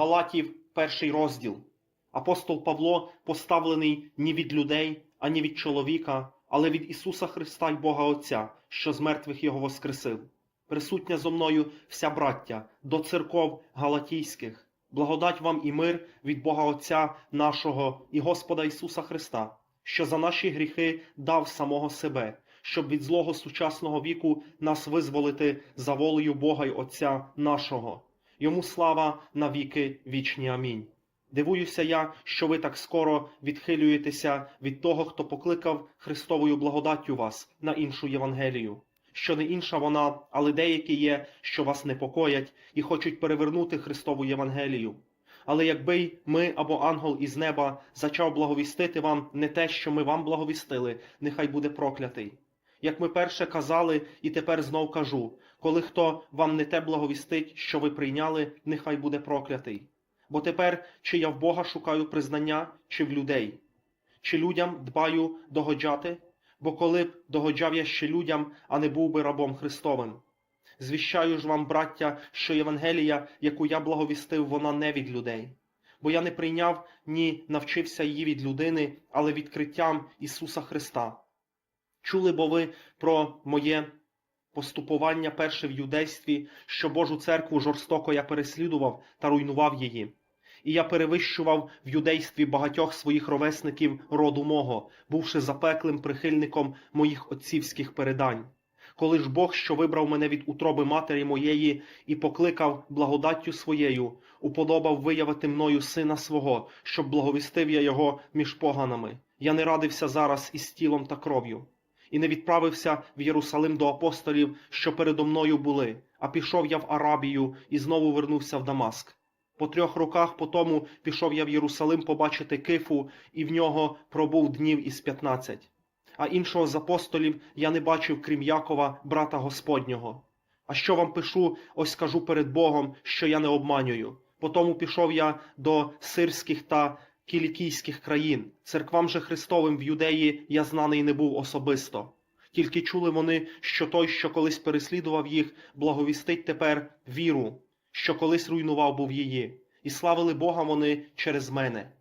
Галатів, перший розділ. Апостол Павло поставлений ні від людей, ані від чоловіка, але від Ісуса Христа й Бога Отця, що з мертвих Його воскресив. Присутня зо мною вся браття, до церков Галатійських. Благодать вам і мир від Бога Отця нашого і Господа Ісуса Христа, що за наші гріхи дав самого себе, щоб від злого сучасного віку нас визволити за волею Бога й Отця нашого. Йому слава на віки вічні. Амінь. Дивуюся я, що ви так скоро відхилюєтеся від того, хто покликав Христовою благодаттю вас на іншу Євангелію. Що не інша вона, але деякі є, що вас непокоять і хочуть перевернути Христову Євангелію. Але якби й ми або ангел із неба зачав благовістити вам не те, що ми вам благовістили, нехай буде проклятий. Як ми перше казали, і тепер знов кажу: коли хто вам не те благовістить, що ви прийняли, нехай буде проклятий. Бо тепер чи я в Бога шукаю признання, чи в людей, чи людям дбаю догоджати, бо коли б догоджав я ще людям, а не був би рабом Христовим. Звіщаю ж вам, браття, що Євангелія, яку я благовістив, вона не від людей. Бо я не прийняв ні навчився її від людини, але відкриттям Ісуса Христа. Чули бо ви про моє поступування перше в юдействі, що Божу церкву жорстоко я переслідував та руйнував її. І я перевищував в юдействі багатьох своїх ровесників роду мого, бувши запеклим прихильником моїх отцівських передань. Коли ж Бог, що вибрав мене від утроби матері моєї і покликав благодаттю своєю, уподобав виявити мною сина свого, щоб благовістив я його між поганами. Я не радився зараз із тілом та кров'ю, і не відправився в Єрусалим до апостолів, що передо мною були, а пішов я в Арабію і знову вернувся в Дамаск. По трьох роках по тому пішов я в Єрусалим побачити кифу, і в нього пробув днів із п'ятнадцять. А іншого з апостолів я не бачив, крім Якова, брата Господнього. А що вам пишу, ось скажу перед Богом, що я не обманюю. Потому пішов я до сирських та кілікійських країн. Церквам же Христовим в Юдеї я знаний не був особисто. Тільки чули вони, що той, що колись переслідував їх, благовістить тепер віру, що колись руйнував був її, і славили Бога вони через мене.